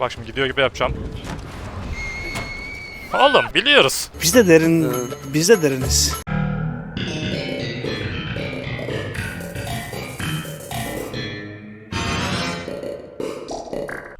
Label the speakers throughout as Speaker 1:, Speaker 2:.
Speaker 1: Bak şimdi gidiyor gibi yapacağım. Oğlum biliyoruz.
Speaker 2: Biz de derin, biz de deriniz.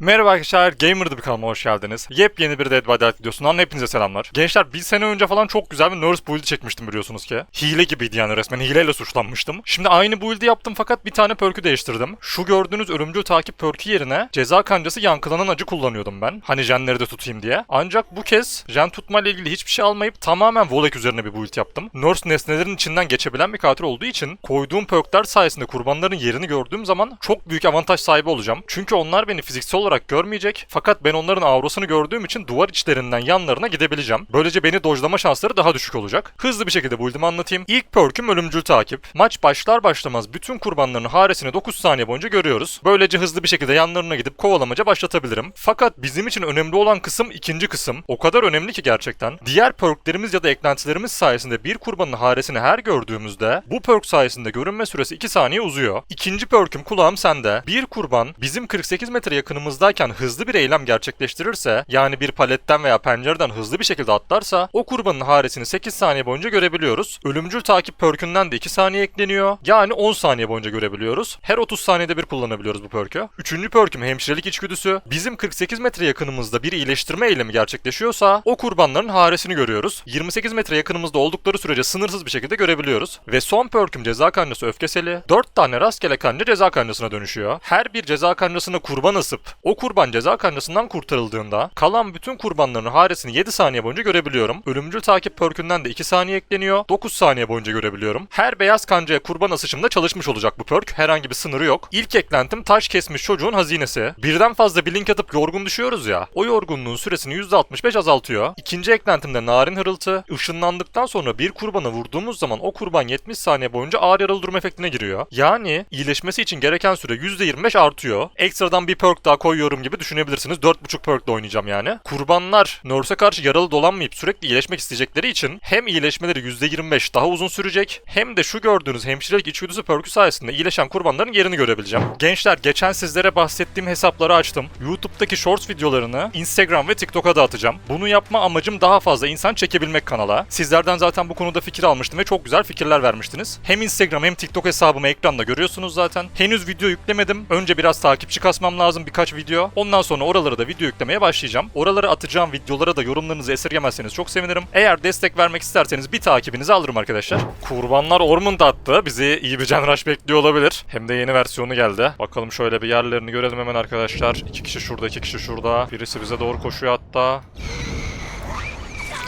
Speaker 1: Merhaba arkadaşlar, Gamer'dı bir kanalıma hoş geldiniz. Yepyeni bir Dead by Daylight videosundan hepinize selamlar. Gençler bir sene önce falan çok güzel bir Nurse build'i çekmiştim biliyorsunuz ki. Hile gibiydi yani resmen, hileyle suçlanmıştım. Şimdi aynı build'i yaptım fakat bir tane perk'ü değiştirdim. Şu gördüğünüz ölümcül takip perk'ü yerine ceza kancası yankılanan acı kullanıyordum ben. Hani jenleri de tutayım diye. Ancak bu kez jen tutma ile ilgili hiçbir şey almayıp tamamen Volek üzerine bir build yaptım. Nurse nesnelerin içinden geçebilen bir katil olduğu için koyduğum perk'ler sayesinde kurbanların yerini gördüğüm zaman çok büyük avantaj sahibi olacağım. Çünkü onlar beni fiziksel olarak görmeyecek fakat ben onların aurasını gördüğüm için duvar içlerinden yanlarına gidebileceğim. Böylece beni dojlama şansları daha düşük olacak. Hızlı bir şekilde build'imi anlatayım. İlk perk'üm ölümcül takip. Maç başlar başlamaz bütün kurbanların haresini 9 saniye boyunca görüyoruz. Böylece hızlı bir şekilde yanlarına gidip kovalamaca başlatabilirim. Fakat bizim için önemli olan kısım ikinci kısım. O kadar önemli ki gerçekten. Diğer perklerimiz ya da eklentilerimiz sayesinde bir kurbanın haresini her gördüğümüzde bu perk sayesinde görünme süresi 2 saniye uzuyor. İkinci perk'üm kulağım sende. Bir kurban bizim 48 metre yakınımızdayken hızlı bir eylem gerçekleştirirse yani bir paletten veya pencereden hızlı bir şekilde atlarsa o kurbanın haresini 8 saniye boyunca görebiliyoruz. Ölümcül takip perkünden de 2 saniye ekleniyor. Yani 10 saniye boyunca görebiliyoruz. Her 30 saniyede bir kullanabiliyoruz bu perkü. Üçüncü perküm hemşirelik içgüdüsü. Bizim 48 metre yakınımızda bir iyileştirme eylemi gerçekleşiyorsa o kurbanların haresini görüyoruz. 28 metre yakınımızda oldukları sürece sınırsız bir şekilde görebiliyoruz. Ve son perküm ceza kancası öfkeseli. 4 tane rastgele kanca ceza kancasına dönüşüyor. Her bir ceza kancasına kurban asıp o kurban ceza kancasından kurtarıldığında kalan bütün kurbanların haresini 7 saniye boyunca görebiliyorum. Ölümcül takip perkünden de 2 saniye ekleniyor. 9 saniye boyunca görebiliyorum. Her beyaz kancaya kurban asışımda çalışmış olacak bu perk. Herhangi bir sınırı yok. İlk eklentim taş kesmiş çocuğun hazinesi. Birden fazla bir link atıp yorgun düşüyoruz ya. O yorgunluğun süresini %65 azaltıyor. İkinci eklentimde narin hırıltı. Işınlandıktan sonra bir kurbanı vurduğumuz zaman o kurban 70 saniye boyunca ağır yaralı durma efektine giriyor. Yani iyileşmesi için gereken süre %25 artıyor. Ekstradan bir perk daha koyuyorum gibi düşünebilirsiniz. 4.5 perk de oynayacağım yani. Kurbanlar Nurse'e karşı yaralı dolanmayıp sürekli iyileşmek isteyecekleri için hem iyileşmeleri %25 daha uzun sürecek hem de şu gördüğünüz hemşirelik içgüdüsü perkü sayesinde iyileşen kurbanların yerini görebileceğim. Gençler geçen sizlere bahsettiğim hesapları açtım. YouTube'daki shorts videolarını Instagram ve TikTok'a da atacağım. Bunu yapma amacım daha fazla insan çekebilmek kanala. Sizlerden zaten bu konuda fikir almıştım ve çok güzel fikirler vermiştiniz. Hem Instagram hem TikTok hesabımı ekranda görüyorsunuz zaten. Henüz video yüklemedim. Önce biraz takipçi kasmam lazım birkaç video. Ondan sonra oralara da video yüklemeye başlayacağım. Oralara atacağım videolara da yorumlarınızı esirgemezseniz çok sevinirim. Eğer destek vermek isterseniz bir takibinizi alırım arkadaşlar. Kurbanlar Ormond attı. Bizi iyi bir can rush bekliyor olabilir. Hem de yeni versiyonu geldi. Bakalım şöyle bir yerlerini görelim hemen arkadaşlar. İki kişi şurada, iki kişi şurada. Birisi bize doğru koşuyor hatta.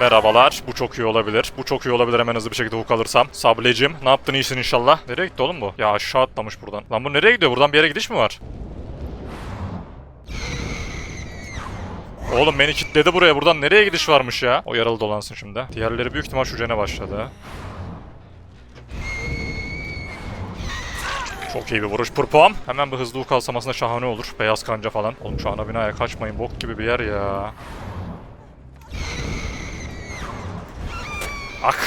Speaker 1: Merhabalar. Bu çok iyi olabilir. Bu çok iyi olabilir hemen hızlı bir şekilde hook alırsam. Sablecim ne yaptın iyisin inşallah. Nereye gitti oğlum bu? Ya aşağı atlamış buradan. Lan bu nereye gidiyor? Buradan bir yere gidiş mi var? Oğlum beni kilitledi buraya. Buradan nereye gidiş varmış ya? O yaralı dolansın şimdi. Diğerleri büyük ihtimal şu cene başladı. Çok iyi bir vuruş pırpağım. Hemen bir hızlı hook alsam aslında şahane olur. Beyaz kanca falan. Oğlum şu ana binaya kaçmayın. Bok gibi bir yer ya. Ak.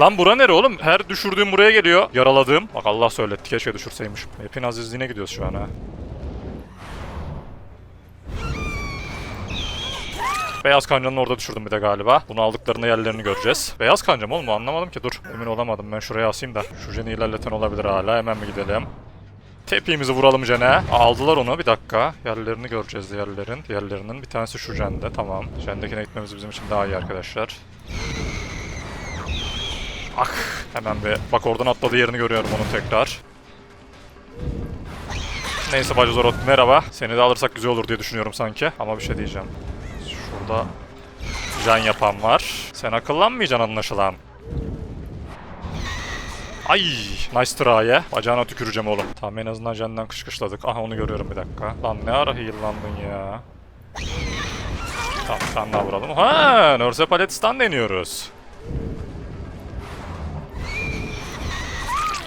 Speaker 1: Lan bura nere oğlum? Her düşürdüğüm buraya geliyor. Yaraladığım. Bak Allah söyletti. Keşke düşürseymişim. Hepin azizliğine gidiyoruz şu an ha. Beyaz kancanın orada düşürdüm bir de galiba. Bunu aldıklarında yerlerini göreceğiz. Beyaz kanca mı oğlum? Anlamadım ki. Dur. Emin olamadım. Ben şuraya asayım da. Şu jeni ilerleten olabilir hala. Hemen mi gidelim? Tepimizi vuralım jene. Aldılar onu. Bir dakika. Yerlerini göreceğiz diğerlerin. Diğerlerinin. Bir tanesi şu jende. Tamam. Jendekine gitmemiz bizim için daha iyi arkadaşlar. Ah hemen bir bak oradan atladığı yerini görüyorum onun tekrar. Neyse Bacozorot merhaba. Seni de alırsak güzel olur diye düşünüyorum sanki. Ama bir şey diyeceğim. Şurada can yapan var. Sen akıllanmayacaksın anlaşılan. Ay, nice try'e. Bacağına tüküreceğim oğlum. Tamam en azından candan kışkışladık. Aha onu görüyorum bir dakika. Lan ne ara heal'landın ya. Tamam tane daha vuralım. Ha, Nurse Palet stun deniyoruz.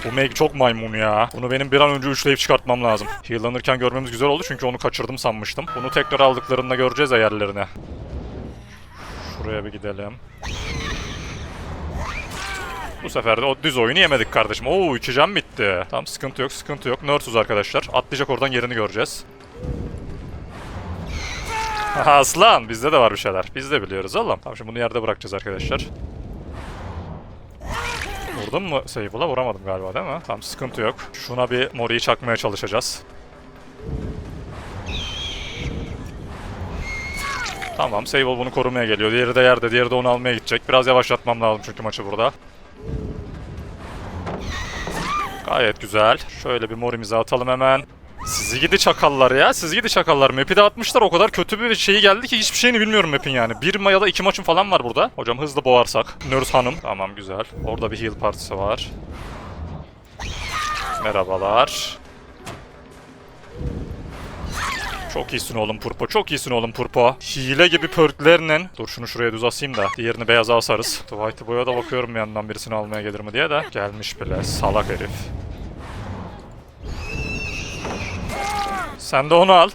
Speaker 1: Bu Meg çok maymun ya. Bunu benim bir an önce üçleyip çıkartmam lazım. Heal'lanırken görmemiz güzel oldu çünkü onu kaçırdım sanmıştım. Bunu tekrar aldıklarında göreceğiz ya yerlerini. Şuraya bir gidelim. Bu sefer de o düz oyunu yemedik kardeşim. Oo iki bitti. Tamam sıkıntı yok sıkıntı yok. Nurse'uz arkadaşlar. Atlayacak oradan yerini göreceğiz. Aslan bizde de var bir şeyler. Biz de biliyoruz oğlum. Tamam şimdi bunu yerde bırakacağız arkadaşlar. Vurdum mu Seyful'a? Vuramadım galiba değil mi? Tamam sıkıntı yok. Şuna bir Mori'yi çakmaya çalışacağız. Tamam Seyful bunu korumaya geliyor. Diğeri de yerde, diğeri de onu almaya gidecek. Biraz yavaşlatmam lazım çünkü maçı burada. Gayet güzel. Şöyle bir morimizi atalım hemen. Sizi gidi çakallar ya. Sizi gidi çakallar. Map'i de atmışlar. O kadar kötü bir şey geldi ki hiçbir şeyini bilmiyorum map'in yani. Bir ya da iki maçın falan var burada. Hocam hızlı boğarsak. Nurse Hanım. Tamam güzel. Orada bir heal partisi var. Merhabalar. Çok iyisin oğlum Purpo. Çok iyisin oğlum Purpo. Hile gibi perklerinin. Dur şunu şuraya düz asayım da. Diğerini beyaza asarız. Dwight'ı boya da bakıyorum yandan birisini almaya gelir mi diye de. Gelmiş bile. Salak herif. Sen de onu al.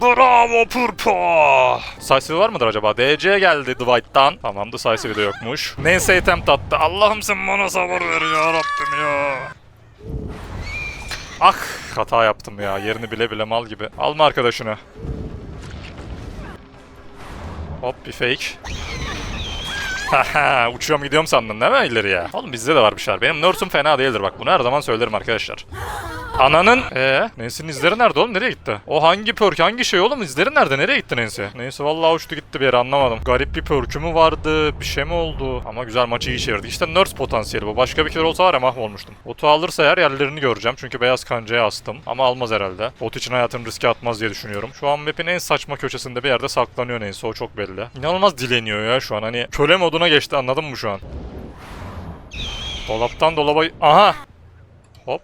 Speaker 1: Bravo Purpo! Decisive var mıdır acaba? DC geldi Dwight'tan. Tamam Decisive de yokmuş. Neyse attempt attı. Allah'ım sen bana sabır ver ya Rabbim ya. Ah hata yaptım ya. Yerini bile bile mal gibi. Alma arkadaşını. Hop bir fake. Haha uçuyorum gidiyorum sandın değil mi ileriye? Oğlum bizde de var bir şeyler. Benim nurse'um fena değildir bak bunu her zaman söylerim arkadaşlar. Ananın... Ee, Nancy'nin izleri nerede oğlum? Nereye gitti? O hangi perk? Hangi şey oğlum? İzleri nerede? Nereye gitti Nancy? Neyse vallahi uçtu gitti bir yere anlamadım. Garip bir perk'ü mü vardı? Bir şey mi oldu? Ama güzel maçı iyi çevirdik. İşte nurse potansiyeli bu. Başka bir kere olsa var ya mahvolmuştum. Botu alırsa eğer yerlerini göreceğim. Çünkü beyaz kancaya astım. Ama almaz herhalde. Bot için hayatını riske atmaz diye düşünüyorum. Şu an map'in en saçma köşesinde bir yerde saklanıyor Nancy. O çok belli. İnanılmaz dileniyor ya şu an. Hani köle moduna geçti anladın mı şu an? Dolaptan dolaba... Aha! Hop.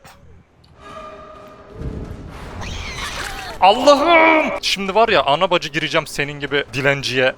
Speaker 1: Allah'ım! Şimdi var ya ana bacı gireceğim senin gibi dilenciye.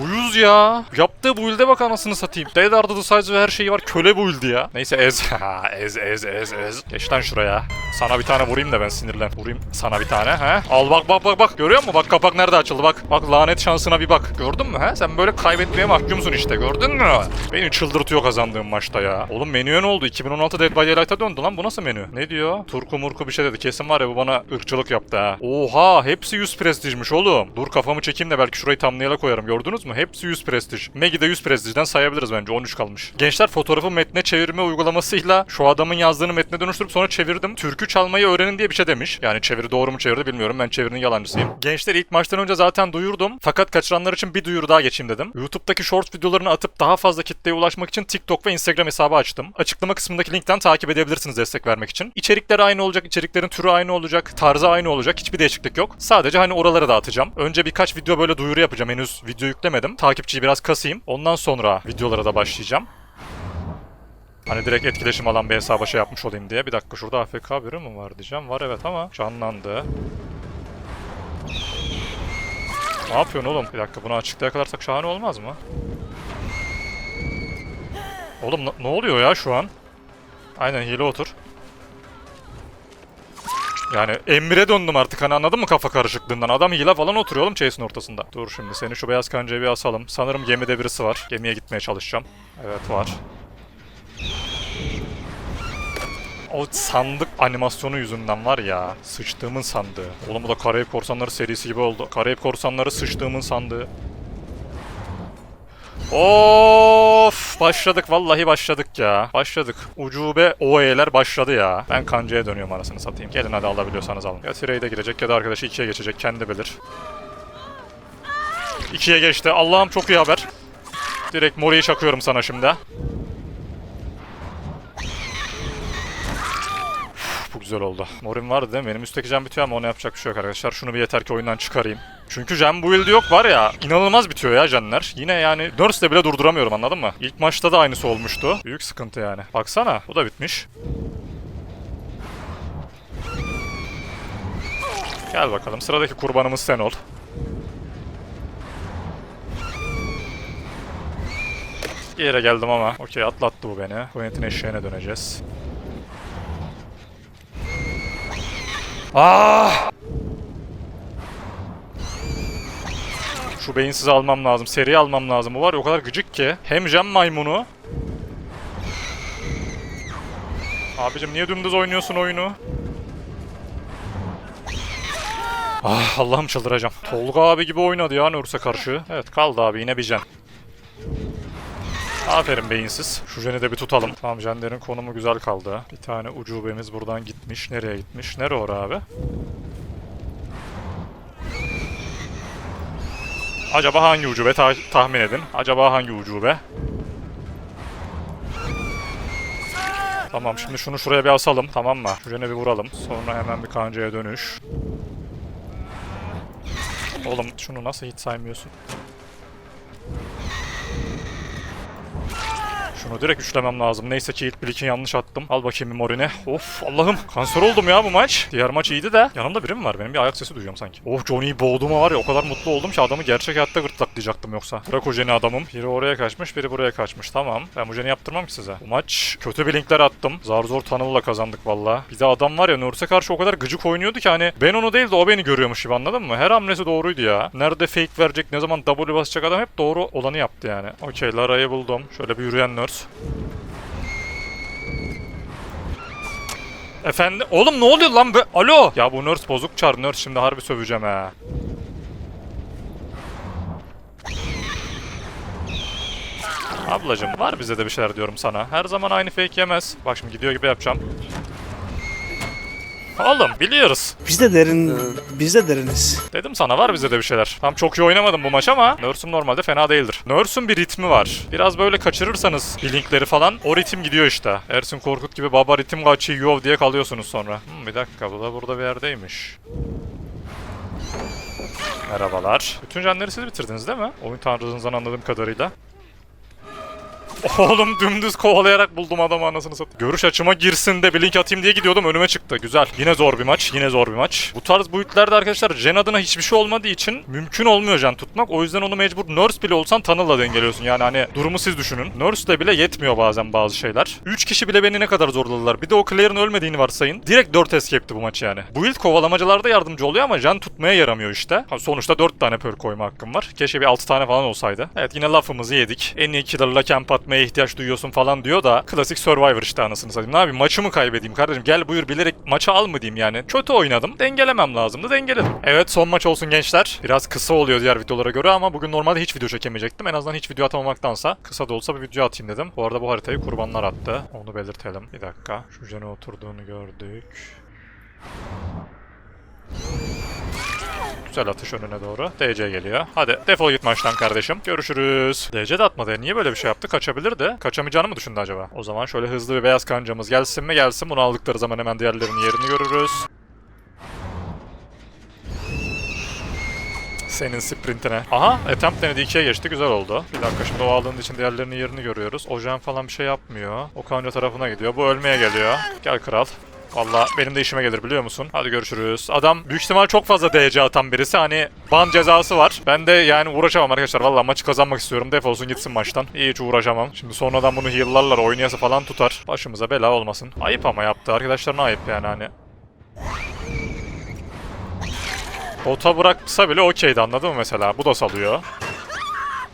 Speaker 1: Uyuz ya. Yaptığı build'e bak anasını satayım. Dead Arda the Size ve her şeyi var. Köle build ya. Neyse ez. Ez ez ez ez. Geç lan şuraya. Sana bir tane vurayım da ben sinirlen. Vurayım sana bir tane he. Al bak bak bak bak. Görüyor musun? Bak kapak nerede açıldı bak. Bak lanet şansına bir bak. Gördün mü he? Sen böyle kaybetmeye mahkumsun işte. Gördün mü? Beni çıldırtıyor kazandığım maçta ya. Oğlum menüye ne oldu? 2016 Dead by Daylight'a döndü lan. Bu nasıl menü? Ne diyor? Turku murku bir şey dedi. Kesin var ya bu bana ırkçılık yaptı ha. Oha hepsi 100 prestijmiş oğlum. Dur kafamı çekeyim de belki şurayı thumbnail'a koyarım. Gördünüz mü? Hepsi 100 prestij. Magi'de 100 prestijden sayabiliriz bence. 13 kalmış. Gençler fotoğrafı metne çevirme uygulamasıyla şu adamın yazdığını metne dönüştürüp sonra çevirdim. Türkü çalmayı öğrenin diye bir şey demiş. Yani çeviri doğru mu çevirdi bilmiyorum. Ben çevirinin yalancısıyım. Gençler ilk maçtan önce zaten duyurdum. Fakat kaçıranlar için bir duyuru daha geçeyim dedim. YouTube'daki short videolarını atıp daha fazla kitleye ulaşmak için TikTok ve Instagram hesabı açtım. Açıklama kısmındaki linkten takip edebilirsiniz destek vermek için. İçerikleri aynı olacak, içeriklerin türü aynı olacak, tarzı aynı olacak. Hiçbir değişiklik yok. Sadece hani oralara dağıtacağım. Önce birkaç video böyle duyuru yapacağım. Henüz video yüklemedim. Takipçiyi biraz kasayım. Ondan sonra videolara da başlayacağım. Hani direkt etkileşim alan bir hesaba şey yapmış olayım diye. Bir dakika şurada AFK biri mi var diyeceğim. Var evet ama canlandı. Ne yapıyorsun oğlum? Bir dakika bunu açıkta yakalarsak şahane olmaz mı? Oğlum ne oluyor ya şu an? Aynen hile otur. Yani emire döndüm artık hani anladın mı kafa karışıklığından? Adam hile falan oturuyor oğlum chase'in ortasında. Dur şimdi seni şu beyaz kancayı bir asalım. Sanırım gemide birisi var. Gemiye gitmeye çalışacağım. Evet var. O sandık animasyonu yüzünden var ya. Sıçtığımın sandığı. Oğlum bu da Karayip Korsanları serisi gibi oldu. Karayip Korsanları sıçtığımın sandığı. Of başladık vallahi başladık ya. Başladık. Ucube OE'ler başladı ya. Ben kancaya dönüyorum arasını satayım. Gelin hadi alabiliyorsanız alın. Ya Tirey'de girecek ya da arkadaşı ikiye geçecek kendi bilir. İkiye geçti. Allah'ım çok iyi haber. Direkt Mori'yi çakıyorum sana şimdi. Güzel oldu. Morim vardı değil mi? Benim üstteki jam bitiyor ama ona yapacak bir şey yok arkadaşlar. Şunu bir yeter ki oyundan çıkarayım. Çünkü jam build yok var ya. inanılmaz bitiyor ya jenler. Yine yani Nurse'le bile durduramıyorum anladın mı? İlk maçta da aynısı olmuştu. Büyük sıkıntı yani. Baksana bu da bitmiş. Gel bakalım sıradaki kurbanımız sen ol. Yere geldim ama. Okey atlattı bu beni. Quentin eşeğine döneceğiz. Ah! Şu beyinsiz almam lazım. Seri almam lazım. Bu var ya o kadar gıcık ki. Hem jam maymunu. Abicim niye dümdüz oynuyorsun oyunu? Ah Allah'ım çıldıracağım. Tolga abi gibi oynadı ya Nurse karşı. Evet kaldı abi yine bir jen. Aferin beyinsiz. Şu jeni de bir tutalım. Tamam jenlerin konumu güzel kaldı. Bir tane ucubemiz buradan gitmiş. Nereye gitmiş? Nere ora abi? Acaba hangi ucube Ta- tahmin edin. Acaba hangi ucube? Tamam şimdi şunu şuraya bir asalım tamam mı? Şuraya bir vuralım. Sonra hemen bir kancaya dönüş. Oğlum şunu nasıl hiç saymıyorsun? Şunu direkt üçlemem lazım. Neyse ki ilk Blick'in yanlış attım. Al bakayım Morin'e. Of Allah'ım. Kanser oldum ya bu maç. Diğer maç iyiydi de. Yanımda biri mi var? Benim bir ayak sesi duyuyorum sanki. Oh Johnny'yi boğduğuma var ya o kadar mutlu oldum ki adamı gerçek hayatta gırtlaklayacaktım yoksa. Bırak o Jenny adamım. Biri oraya kaçmış biri buraya kaçmış. Tamam. Ben bu Jenny yaptırmam ki size. Bu maç kötü bir linkler attım. Zar zor Tunnel'la kazandık valla. Bir de adam var ya Nurse karşı o kadar gıcık oynuyordu ki hani ben onu değil de o beni görüyormuş gibi anladın mı? Her hamlesi doğruydu ya. Nerede fake verecek, ne zaman W basacak adam hep doğru olanı yaptı yani. Okey Lara'yı buldum. Şöyle bir yürüyen Nurse. Efendim? Oğlum ne oluyor lan? be? Alo? Ya bu nurse bozuk çar. Nurse şimdi harbi söveceğim ha. Ablacım var bize de bir şeyler diyorum sana. Her zaman aynı fake yemez. Bak şimdi gidiyor gibi yapacağım. Oğlum biliyoruz.
Speaker 2: Biz de derin, biz de deriniz.
Speaker 1: Dedim sana var bize de bir şeyler. Tam çok iyi oynamadım bu maç ama Nurse'um normalde fena değildir. Nurse'un bir ritmi var. Biraz böyle kaçırırsanız linkleri falan o ritim gidiyor işte. Ersin Korkut gibi baba ritim kaçıyor diye kalıyorsunuz sonra. Hmm, bir dakika bu da burada bir yerdeymiş. Merhabalar. Bütün canları siz bitirdiniz değil mi? Oyun tanrınızdan anladığım kadarıyla. Oğlum dümdüz kovalayarak buldum adamı anasını satayım. Görüş açıma girsin de bir link atayım diye gidiyordum önüme çıktı. Güzel. Yine zor bir maç. Yine zor bir maç. Bu tarz boyutlarda arkadaşlar Jen adına hiçbir şey olmadığı için mümkün olmuyor Jen tutmak. O yüzden onu mecbur Nurse bile olsan Tunnel'la dengeliyorsun. Yani hani durumu siz düşünün. Nurse'le bile yetmiyor bazen bazı şeyler. 3 kişi bile beni ne kadar zorladılar. Bir de o Claire'ın ölmediğini varsayın. Direkt 4 escape'ti bu maç yani. Bu ilk kovalamacalarda yardımcı oluyor ama Jen tutmaya yaramıyor işte. Ha, Sonuçta 4 tane pearl koyma hakkım var. Keşke bir 6 tane falan olsaydı. Evet yine lafımızı yedik. En iyi killer'la camp atmaya ihtiyaç duyuyorsun falan diyor da klasik Survivor işte anasını satayım. Ne yapayım maçı mı kaybedeyim kardeşim? Gel buyur bilerek maçı al mı diyeyim yani. Kötü oynadım. Dengelemem lazımdı. Dengeledim. Evet son maç olsun gençler. Biraz kısa oluyor diğer videolara göre ama bugün normalde hiç video çekemeyecektim. En azından hiç video atamamaktansa kısa da olsa bir video atayım dedim. Bu arada bu haritayı kurbanlar attı. Onu belirtelim. Bir dakika. Şu jene oturduğunu gördük. Güzel atış önüne doğru. DC geliyor. Hadi defol git maçtan kardeşim. Görüşürüz. DC de atmadı. Niye böyle bir şey yaptı? Kaçabilirdi. Kaçamayacağını mı düşündü acaba? O zaman şöyle hızlı bir beyaz kancamız gelsin mi? Gelsin. Bunu aldıkları zaman hemen diğerlerinin yerini görürüz. Senin sprintine. Aha attempt denedi ikiye geçti güzel oldu. Bir dakika şimdi o aldığın için diğerlerinin yerini görüyoruz. Ojen falan bir şey yapmıyor. O kanca tarafına gidiyor. Bu ölmeye geliyor. Gel kral. Valla benim de işime gelir biliyor musun? Hadi görüşürüz. Adam büyük ihtimal çok fazla DC atan birisi. Hani ban cezası var. Ben de yani uğraşamam arkadaşlar. Valla maçı kazanmak istiyorum. Defolsun gitsin maçtan. Hiç uğraşamam. Şimdi sonradan bunu heal'larlar oynayası falan tutar. Başımıza bela olmasın. Ayıp ama yaptı. Arkadaşlarına ayıp yani hani. Bota bıraksa bile okeydi anladın mı mesela? Bu da salıyor.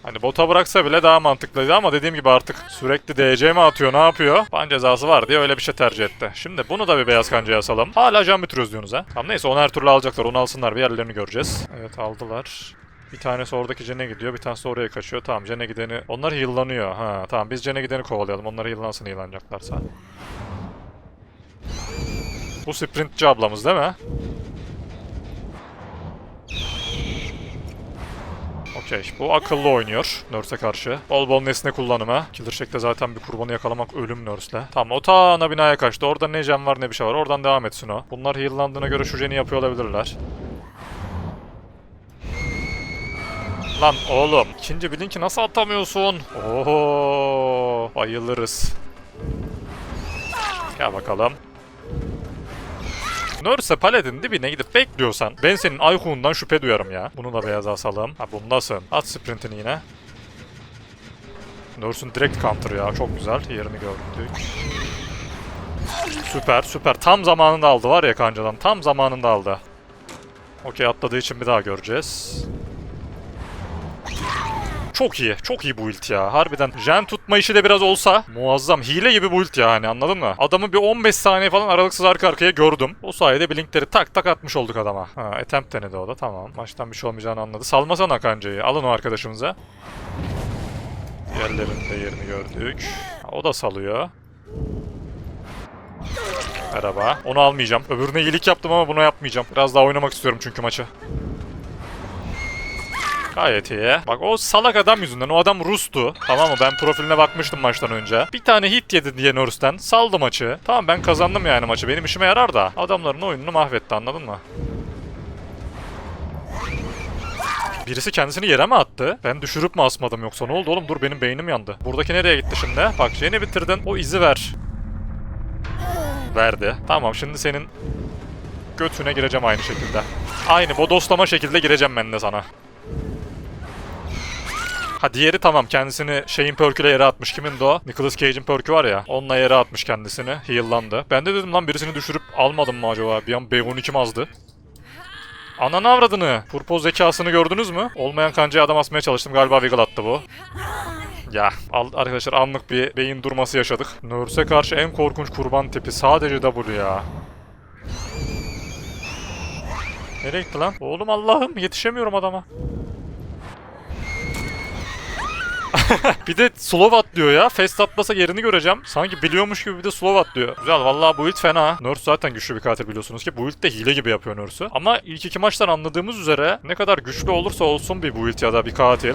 Speaker 1: Hani bota bıraksa bile daha mantıklıydı ama dediğim gibi artık sürekli DC mi atıyor ne yapıyor? Ban cezası var diye öyle bir şey tercih etti. Şimdi bunu da bir beyaz kancaya asalım. Hala can bitiriyoruz diyorsunuz ha. Tamam neyse onu her türlü alacaklar onu alsınlar bir yerlerini göreceğiz. Evet aldılar. Bir tanesi oradaki Cene gidiyor, bir tanesi oraya kaçıyor. Tamam Cene gideni... Onlar heal'lanıyor. Ha tamam biz Cene gideni kovalayalım. Onlar heal'lansın heal'lanacaklarsa. Bu sprintçi ablamız değil mi? Okey. Bu akıllı oynuyor Nurse'e karşı. Bol bol nesne kullanımı. Killer Shack'te zaten bir kurbanı yakalamak ölüm Nurse'le. Tamam o ta ana binaya kaçtı. Orada ne jam var ne bir şey var. Oradan devam etsin o. Bunlar heal'landığına göre şu jeni yapıyor olabilirler. Lan oğlum. ikinci Blink'i nasıl atamıyorsun? Oho. Bayılırız. Gel bakalım. Nurse paletin dibine gidip bekliyorsan ben senin Ayhun'dan şüphe duyarım ya. Bunu da beyaz asalım. Ha bundasın. At sprintini yine. Nurse'un direkt counter ya. Çok güzel. Yerini gördük. Süper süper. Tam zamanında aldı var ya kancadan. Tam zamanında aldı. Okey atladığı için bir daha göreceğiz. Çok iyi. Çok iyi build ya. Harbiden jen tutma işi de biraz olsa muazzam. Hile gibi build ya hani anladın mı? Adamı bir 15 saniye falan aralıksız arka arkaya gördüm. O sayede blinkleri tak tak atmış olduk adama. Ha, attempt denedi o da tamam. Maçtan bir şey olmayacağını anladı. Salmasana kancayı. Alın o arkadaşımıza. Diğerlerinin de yerini gördük. Ha, O da salıyor. Merhaba. Onu almayacağım. Öbürüne iyilik yaptım ama bunu yapmayacağım. Biraz daha oynamak istiyorum çünkü maçı. Gayet iyi. Bak o salak adam yüzünden. O adam Rus'tu. Tamam mı? Ben profiline bakmıştım maçtan önce. Bir tane hit yedi diye Norris'ten. Saldı maçı. Tamam ben kazandım yani maçı. Benim işime yarar da. Adamların oyununu mahvetti anladın mı? Birisi kendisini yere mi attı? Ben düşürüp mü asmadım yoksa ne oldu oğlum? Dur benim beynim yandı. Buradaki nereye gitti şimdi? Bak yeni bitirdin. O izi ver. Verdi. Tamam şimdi senin götüne gireceğim aynı şekilde. Aynı bodoslama şekilde gireceğim ben de sana. Ha diğeri tamam kendisini şeyin perküyle yere atmış. Kimin de o? Nicolas Cage'in perkü var ya. Onunla yere atmış kendisini. Heal'landı. Ben de dedim lan birisini düşürüp almadım mı acaba? Bir an B12 azdı. Ananı avradını. Purpo zekasını gördünüz mü? Olmayan kancaya adam asmaya çalıştım. Galiba Wiggle attı bu. Ya arkadaşlar anlık bir beyin durması yaşadık. Nurse'e karşı en korkunç kurban tipi sadece W ya. Nereye gitti lan? Oğlum Allah'ım yetişemiyorum adama. bir de slow atlıyor ya. Fast atlasa yerini göreceğim. Sanki biliyormuş gibi bir de slow atlıyor. Güzel vallahi bu build fena. Nurse zaten güçlü bir katil biliyorsunuz ki. Bu build de hile gibi yapıyor Nurse'ü. Ama ilk iki maçtan anladığımız üzere ne kadar güçlü olursa olsun bir build ya da bir katil.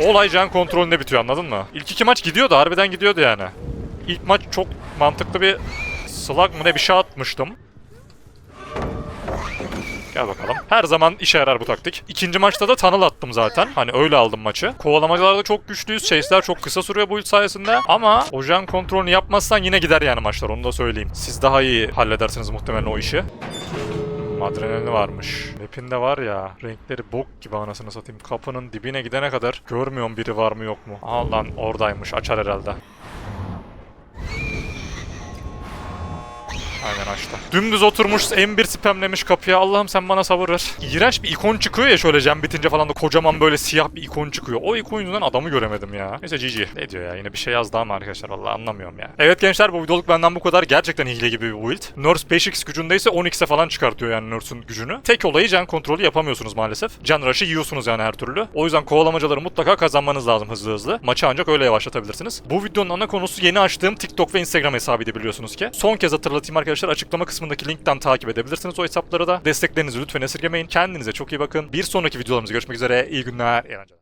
Speaker 1: Olay can kontrolünde bitiyor anladın mı? İlk iki maç gidiyordu harbiden gidiyordu yani. İlk maç çok mantıklı bir slug mı ne bir şey atmıştım. Gel bakalım. Her zaman işe yarar bu taktik. İkinci maçta da tunnel attım zaten. Hani öyle aldım maçı. Kovalamacalarda çok güçlüyüz. Chase'ler çok kısa sürüyor bu sayesinde. Ama o jan kontrolünü yapmazsan yine gider yani maçlar. Onu da söyleyeyim. Siz daha iyi halledersiniz muhtemelen o işi. Adrenalini varmış. Map'inde var ya renkleri bok gibi anasını satayım. Kapının dibine gidene kadar görmüyorum biri var mı yok mu. Aa lan oradaymış açar herhalde. Aynen açtı. Dümdüz oturmuş M1 spamlemiş kapıya. Allah'ım sen bana sabır ver. İğrenç bir ikon çıkıyor ya şöyle jam bitince falan da kocaman böyle siyah bir ikon çıkıyor. O ikon yüzünden adamı göremedim ya. Neyse GG. Ne diyor ya yine bir şey yazdı ama arkadaşlar vallahi anlamıyorum ya. Evet gençler bu videoluk benden bu kadar. Gerçekten hile gibi bir build. Nurse 5x gücündeyse 10x'e falan çıkartıyor yani Nurse'un gücünü. Tek olayı can kontrolü yapamıyorsunuz maalesef. Can rush'ı yiyorsunuz yani her türlü. O yüzden kovalamacaları mutlaka kazanmanız lazım hızlı hızlı. Maçı ancak öyle yavaşlatabilirsiniz. Bu videonun ana konusu yeni açtığım TikTok ve Instagram hesabıydı biliyorsunuz ki. Son kez hatırlatayım arkadaşlar açıklama kısmındaki linkten takip edebilirsiniz o hesapları da. Desteklerinizi lütfen esirgemeyin. Kendinize çok iyi bakın. Bir sonraki videolarımızda görüşmek üzere. İyi günler, eğlenceler.